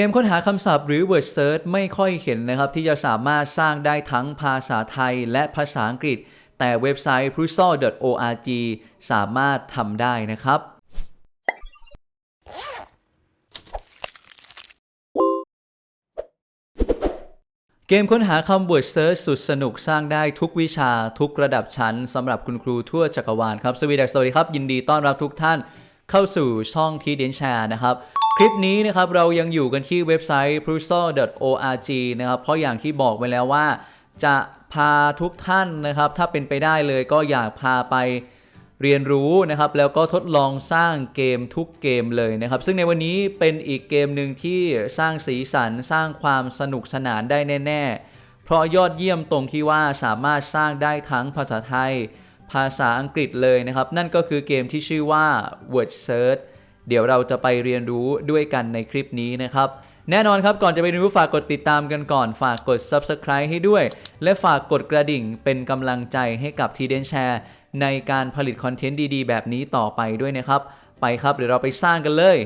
เกมค้นหาคำศัพท์หรือ word search ไม่ค่อยเห็นนะครับที่จะสามารถสร้างได้ทั้งภาษาไทยและภาษาอังกฤษ แต่เว็บไซต์ p r u s o org สามารถทำได้นะครับเกมค้นหาคำ word search สุดสนุกสร้างได้ทุกวิชาทุกระดับชั้นสำหรับคุณครูทั่วจักรวาลครับ สวีดักสวัสดีครับ ยินดีต้อนรับทุกท่าน เข้าสู่ช่องทีเดนแชร์นะครับคลิปนี้นะครับเรายังอยู่กันที่เว็บไซต์ p r u s o org นะครับเพราะอย่างที่บอกไว้แล้วว่า จะพาทุกท่านนะครับ ถ้าเป็นไปได้เลยก็อยากพาไปเรียนรู้นะครับ แล้วก็ทดลองสร้างเกมทุกเกมเลยนะครับ ซึ่งในวันนี้เป็นอีกเกมหนึ่งที่สร้างสีสันสร้างความสนุกสนานได้แน่ ๆ เพราะยอดเยี่ยมตรงที่ว่าสามารถสร้างได้ทั้งภาษาไทย ภาษาอังกฤษเลยนะครับ นั่นก็คือเกมที่ชื่อว่า Word Search เดี๋ยวเราจะไปเรียนรู้ด้วยกันในคลิปนี้นะครับ แน่นอนครับก่อนจะไปเรียนรู้ฝากกดติดตามกันก่อน ฝากกด Subscribe ให้ด้วย และฝากกดกระดิ่งเป็นกำลังใจให้กับทีเดนแชร์ในการผลิตคอนเทนต์ดีๆ แบบนี้ต่อไปด้วยนะครับ ไปครับเดี๋ยวเราไปสร้างกันเลย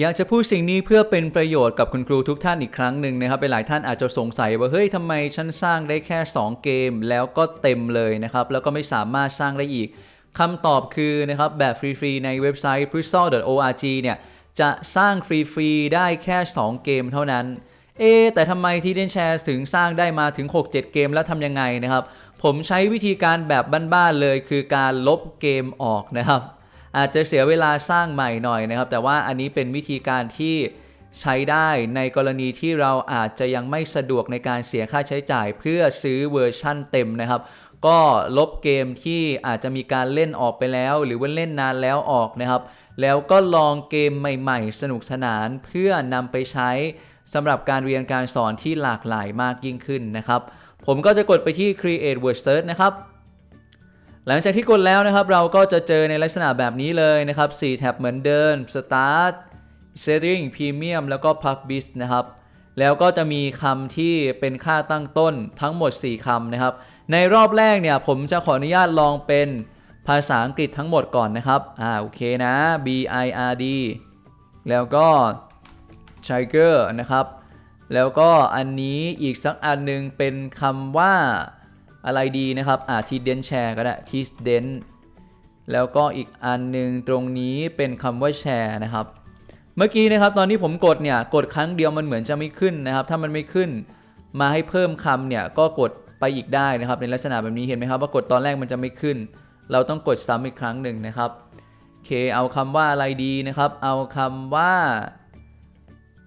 อยากจะพูดสิ่งนี้เพื่อเป็นประโยชน์กับคุณครูทุกท่านอีกครั้งหนึ่งนะครับเป็นหลายท่านอาจจะสงสัยว่าเฮ้ยทำไมฉันสร้างได้แค่ 2 เกมแล้วก็เต็มเลยนะครับแล้วก็ไม่สามารถสร้างได้อีกคำตอบคือนะครับแบบฟรีๆในเว็บไซต์ p r i s o org เนี่ยจะสร้างฟรีๆได้แค่ 2 เกมเท่านั้นเอแต่ทำไมที่เดนแชร์ถึงสร้างได้มาถึง 6-7 เกมแล้วทำยังไงนะครับ ผมใช้วิธีการแบบบ้านๆเลยคือการลบเกมออกนะครับ อาจจะเสียเวลาสร้างใหม่หน่อยนะครับ แต่ว่าอันนี้เป็นวิธีการที่ใช้ได้ในกรณีที่เราอาจจะยังไม่สะดวกในการเสียค่าใช้จ่าย เพื่อซื้อเวอร์ชั่นเต็มนะครับ ก็ลบเกมที่อาจจะมีการเล่นออกไปแล้ว หรือว่าเล่นนานแล้วออกนะครับ แล้วก็ลองเกมใหม่ ๆ สนุกสนานเพื่อนำไปใช้สำหรับการเรียนการสอนที่หลากหลายมากยิ่งขึ้นนะครับ ผมก็จะกดไปที่ create word search นะครับ หลังจากที่กดแล้วนะครับเราก็จะเจอในลักษณะแบบนี้เลยนะครับ4แท็บเหมือนเดิม start setting premium แล้วก็ publish นะครับแล้วก็จะมีคำที่เป็นค่าตั้งต้นทั้งหมด 4คำนะครับ ในรอบแรกเนี่ยผมจะขออนุญาตลองเป็นภาษาอังกฤษทั้งหมดก่อนนะครับ อ่าโอเคนะ B I R D แล้วก็ Tiger นะครับ แล้วก็อันนี้อีกสักอันหนึงเป็นคำว่า อะไรดีนะครับอ่าทีเดนแชร์ก็ได้ทีเดนแล้วก็อีกอันหนึงตรงนี้เป็นคำว่าแชร์นะครับ เมื่อกี้นะครับตอนที่ผมกดเนี่ยกดครั้งเดียวมันเหมือนจะไม่ขึ้นนะครับ ถ้ามันไม่ขึ้นมาให้เพิ่มคำเนี่ยก็กดไปอีกได้นะครับ ในลักษณะแบบนี้เห็นไหมครับว่ากดตอนแรกมันจะไม่ขึ้น เราต้องกดซ้ำอีกครั้งหนึ่งนะครับโอเคเอาคำว่าอะไรดีนะครับ เอาคำว่า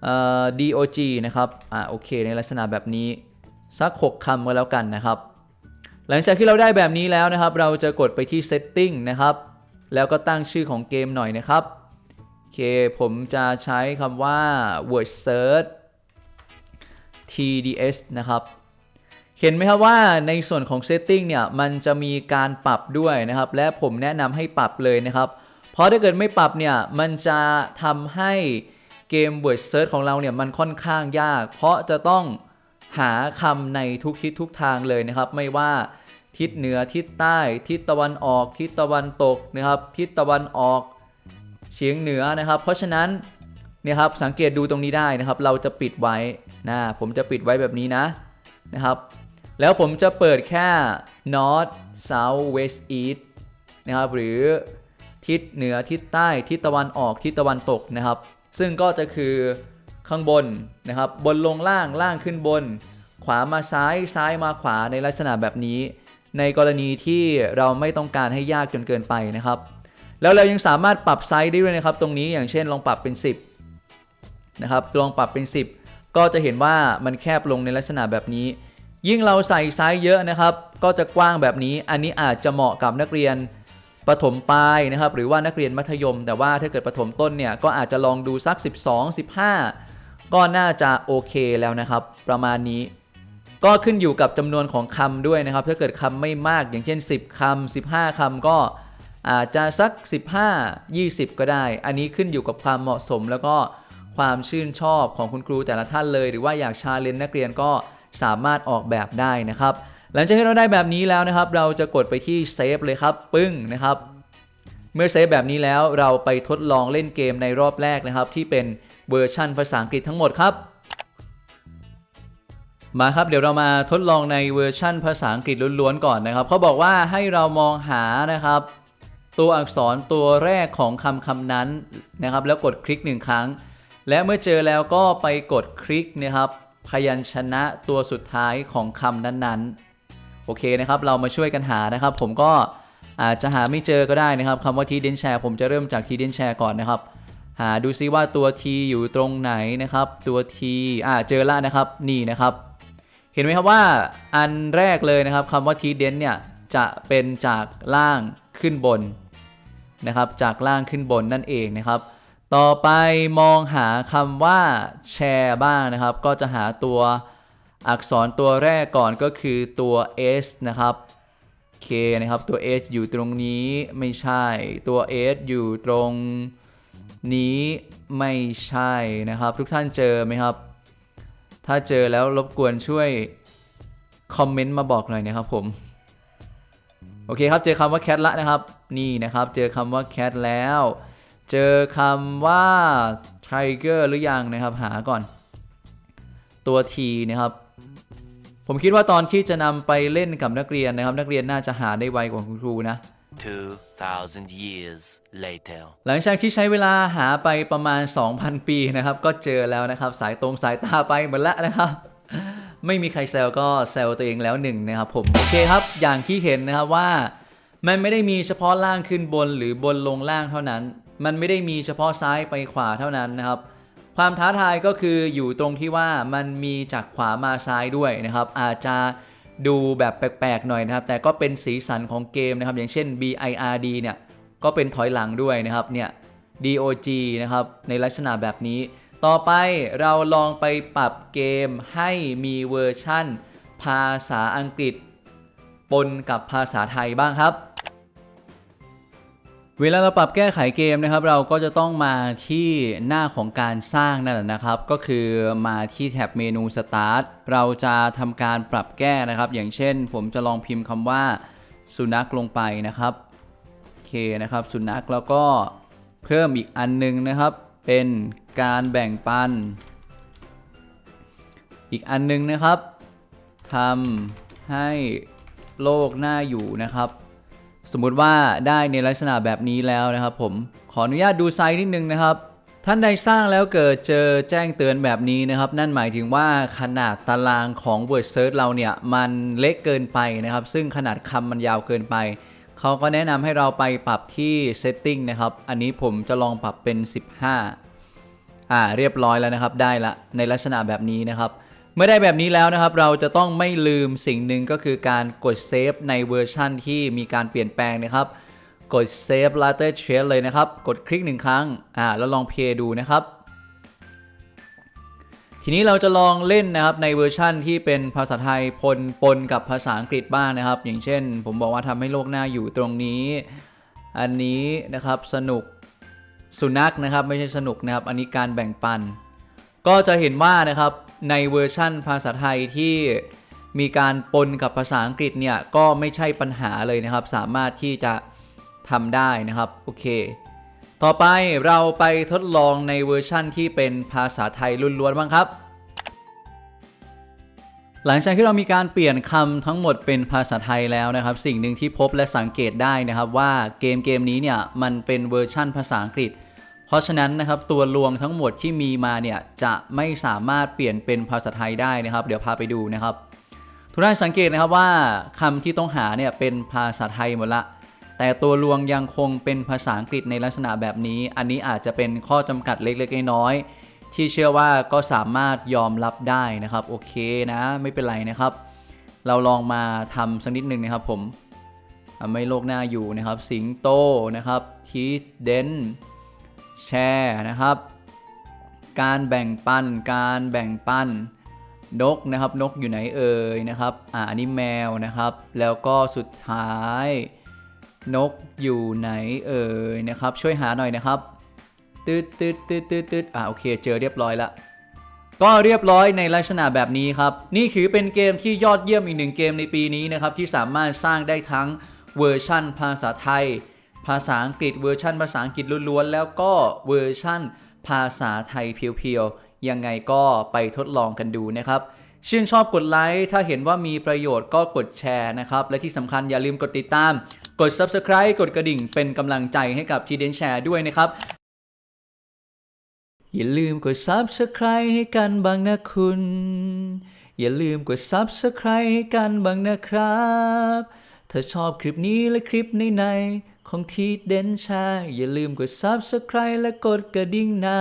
เอ่อ dog นะครับอ่าโอเค ในลักษณะแบบนี้สัก 6คำก็แล้วกันนะครับ หลังจากที่เราได้แบบนี้แล้วนะครับ เราจะกดไปที่ setting นะครับ แล้วก็ตั้งชื่อของเกมหน่อยนะครับโอเคผมจะใช้คำว่า word search tds นะครับเห็นไหมครับว่าในส่วนของ setting เนี่ยมันจะมีการปรับด้วยนะครับ และผมแนะนำให้ปรับเลยนะครับ เพราะถ้าเกิดไม่ปรับเนี่ยมันจะทำให้เกม Word Search ของเราเนี่ยมันค่อนข้างยาก เพราะจะต้อง หาคำในทุกทิศทุกทางเลยนะครับ ไม่ว่าทิศเหนือทิศใต้ ทิศตะวันออก ทิศตะวันตกนะครับ ทิศตะวันออกเฉียงเหนือนะครับ เพราะฉะนั้นเนี่ยครับสังเกตดูตรงนี้ได้นะครับ เราจะปิดไว้นะผมจะปิดไว้แบบนี้นะนะครับ แล้วผมจะเปิดแค่ north south west east นะครับหรือทิศเหนือทิศใต้ทิศตะวันออกทิศตะวันตกนะครับ ซึ่งก็จะคือ ข้างบนนะครับ บนลงล่างล่างขึ้นบน ขวามาซ้ายซ้ายมาขวาในลักษณะแบบนี้ ในกรณีที่เราไม่ต้องการให้ยากจนเกินไปนะครับ แล้วเรายังสามารถปรับไซส์ได้ด้วยนะครับ ตรงนี้อย่างเช่นลองปรับเป็น 10นะครับลองปรับเป็น 10 ก็จะเห็นว่ามันแคบลงในลักษณะแบบนี้ ยิ่งเราใส่ไซส์เยอะนะครับ ก็จะกว้างแบบนี้ อันนี้อาจจะเหมาะกับนักเรียนประถมปลายนะครับหรือว่านักเรียนมัธยม แต่ว่าถ้าเกิดประถมต้นเนี่ยก็อาจจะลองดูสัก 12 15 ก็น่าจะโอเคแล้วนะครับ ประมาณนี้ ก็ขึ้นอยู่กับจำนวนของคำด้วยนะครับ ถ้าเกิดคำไม่มากอย่างเช่น 10คำ15คำก็อาจจะสัก 15 20 ก็ได้ อันนี้ขึ้นอยู่กับความเหมาะสม แล้วก็ความชื่นชอบของคุณครูแต่ละท่านเลย หรือว่าอยากชาเลนจ์นักเรียนก็สามารถออกแบบได้นะครับ หลังจากที่เราได้แบบนี้แล้วนะครับ เราจะกดไปที่เซฟเลยครับ ปึ้งนะครับ เมื่อเซฟแบบนี้แล้วเราไปทดลองเล่นเกมในรอบแรกนะครับ ที่เป็นเวอร์ชั่นภาษาอังกฤษทั้งหมดครับ มาครับเดี๋ยวเรามาทดลองในเวอร์ชั่นภาษาอังกฤษล้วนๆก่อนนะครับเขาบอกว่าให้เรามองหานะครับ ตัวอักษรตัวแรกของคำคำนั้นนะครับ แล้วกดคลิกหนึ่งครั้ง และเมื่อเจอแล้วก็ไปกดคลิกนะครับ พยัญชนะตัวสุดท้ายของคำนั้นๆโอเคนะครับ เรามาช่วยกันหานะครับ ผมก็ อาจจะหาไม่เจอก็ได้นะครับคำว่าทีเดนแชร์ผมจะเริ่มจากทีเดนแชร์ก่อนนะครับ หาดูซิว่าตัว T อยู่ตรงไหนนะครับ ตัว T อ่าเจอละนะครับนี่นะครับ เห็นไหมครับว่าอันแรกเลยนะครับคำว่า T d e n เนี่ยจะเป็นจากล่างขึ้นบนนะครับ จากล่างขึ้นบนนั่นเองนะครับ ต่อไปมองหาคำว่าแชร์บ้างนะครับ ก็จะหาตัวอักษรตัวแรกก่อนก็คือตัว S นะครับ K นะครับ ตัว S อยู่ตรงนี้ไม่ใช่ ตัว S อยู่ตรงนี้ไม่ใช่นะครับ ทุกท่านเจอไหมครับ ถ้าเจอแล้วรบกวนช่วยคอมเมนต์มาบอกหน่อยนะครับผมโอเคครับ เจอคำว่า cat ละนะครับ นี่นะครับ เจอคำว่า cat แล้ว เจอคำว่า tiger หรือยังนะครับ หาก่อน ตัว T นะครับ ผมคิดว่าตอนที่จะนำไปเล่นกับนักเรียนนะครับ นักเรียนน่าจะหาได้ไวกว่าคุณครูนะ 2,000 years later. หลังจากที่ใช้เวลาหาไปประมาณ 2,000 ปีนะครับ ก็เจอแล้วนะครับ สายตรงสายตาไปหมดแล้วนะครับ ไม่มีใครแซวก็แซวตัวเองแล้วหนึ่งนะครับผม โอเคครับ อย่างที่เห็นนะครับว่า มันไม่ได้มีเฉพาะล่างขึ้นบนหรือบนลงล่างเท่านั้น มันไม่ได้มีเฉพาะซ้ายไปขวาเท่านั้นนะครับ ความท้าทายก็คืออยู่ตรงที่ว่ามันมีจากขวามาซ้ายด้วยนะครับ อาจจะดูแบบแปลกๆหน่อยนะครับ แต่ก็เป็นสีสันของเกมนะครับ อย่างเช่น BIRD เนี่ย ก็เป็นถอยหลังด้วยนะครับ เนี่ย DOG นะครับ ในลักษณะแบบนี้ ต่อไปเราลองไปปรับเกมให้มีเวอร์ชั่น ภาษาอังกฤษ ปนกับภาษาไทยบ้างครับ เวลาเราปรับแก้ไขเกมนะครับ เราก็จะต้องมาที่หน้าของการสร้างนั่นแหละนะครับ ก็คือมาที่แท็บเมนู Start เราจะทำการปรับแก้นะครับ อย่างเช่น ผมจะลองพิมพ์คำว่าสุนัขลงไปนะครับโอเคนะครับสุนัขแล้วก็เพิ่มอีกอันหนึงนะครับ เป็นการแบ่งปัน อีกอันหนึงนะครับทำให้โลกน่าอยู่นะครับ สมมุติว่าได้ในลักษณะแบบนี้แล้วนะครับผมขออนุญาตดูไซส์นิดนึงนะครับ ท่านใดสร้างแล้วเกิดเจอแจ้งเตือนแบบนี้นะครับ นั่นหมายถึงว่าขนาดตารางของ Word Search เราเนี่ย มันเล็กเกินไปนะครับ ซึ่งขนาดคำมันยาวเกินไป เขาก็แนะนำให้เราไปปรับที่ Setting นะครับ อันนี้ผมจะลองปรับเป็น 15 อ่าเรียบร้อยแล้วนะครับได้ละในลักษณะแบบนี้นะครับ เมื่อได้แบบนี้แล้วนะครับ เราจะต้องไม่ลืมสิ่งหนึ่งก็คือการกดเซฟในเวอร์ชั่นที่มีการเปลี่ยนแปลงนะครับ กดเซฟ Later Trace เลยนะครับ กดคลิกหนึ่งครั้งอ่าแล้วลองเพลย์ดูนะครับ ทีนี้เราจะลองเล่นนะครับในเวอร์ชั่นที่เป็นภาษาไทยปนปนกับภาษาอังกฤษบ้างนะครับ อย่างเช่น ผมบอกว่าทำให้โลกหน้าอยู่ตรงนี้ อันนี้นะครับสนุกสุนัขนะครับไม่ใช่สนุกนะครับ อันนี้การแบ่งปัน ก็จะเห็นว่านะครับ ในเวอร์ชั่นภาษาไทยที่มีการปนกับภาษาอังกฤษเนี่ยก็ไม่ใช่ปัญหาเลยนะครับ สามารถที่จะทำได้นะครับโอเค ต่อไปเราไปทดลองในเวอร์ชั่นที่เป็นภาษาไทยล้วนๆบ้างครับ หลังจากที่เรามีการเปลี่ยนคำทั้งหมดเป็นภาษาไทยแล้วนะครับ สิ่งหนึ่งที่พบและสังเกตได้นะครับว่าเกมเกมนี้เนี่ยมันเป็นเวอร์ชั่นภาษาอังกฤษ เพราะฉะนั้นนะครับตัวลวงทั้งหมดที่มีมาเนี่ยจะไม่สามารถเปลี่ยนเป็นภาษาไทยได้นะครับ เดี๋ยวพาไปดูนะครับ ทุกท่านสังเกตนะครับว่าคำที่ต้องหาเนี่ยเป็นภาษาไทยหมดละ แต่ตัวลวงยังคงเป็นภาษาอังกฤษในลักษณะแบบนี้ อันนี้อาจจะเป็นข้อจำกัดเล็กๆน้อยๆที่เชื่อว่าก็สามารถยอมรับได้นะครับโอเคนะไม่เป็นไรนะครับ เราลองมาทำสักนิดหนึ่งนะครับผมทำให้โลกหน้าอยู่นะครับ สิงโตนะครับทีเดน แชร์นะครับ การแบ่งปัน การแบ่งปันนกนะครับนกอยู่ไหนเอ่ยนะครับอ่าอันนี้แมวนะครับ แล้วก็สุดท้าย นกอยู่ไหนเอ่ยนะครับ ช่วยหาหน่อยนะครับตืดตืดตืดตืดตืดอ่าโอเคเจอเรียบร้อยละก็เรียบร้อยในลักษณะแบบนี้ครับ นี่คือเป็นเกมที่ยอดเยี่ยมอีกหนึ่งเกมในปีนี้นะครับ ที่สามารถสร้างได้ทั้งเวอร์ชั่นภาษาไทย ภาษาอังกฤษเวอร์ชันภาษาอังกฤษล้วนๆ แล้วก็เวอร์ชั่นภาษาไทยเพียวๆ ยังไงก็ไปทดลองกันดูนะครับชื่นชอบกดไลค์ถ้าเห็นว่ามีประโยชน์ก็กดแชร์นะครับ และที่สำคัญอย่าลืมกดติดตาม กด Subscribe กดกระดิ่งเป็นกำลังใจให้กับทีเดนแชร์ด้วยนะครับ อย่าลืมกด Subscribe ให้กันบ้างนะคุณ อย่าลืมกด Subscribe ให้กันบ้างนะครับ ถ้าชอบคลิปนี้และคลิปในๆ ของทีเด่นชา อย่าลืมกด Subscribe และกดกระดิ่งนา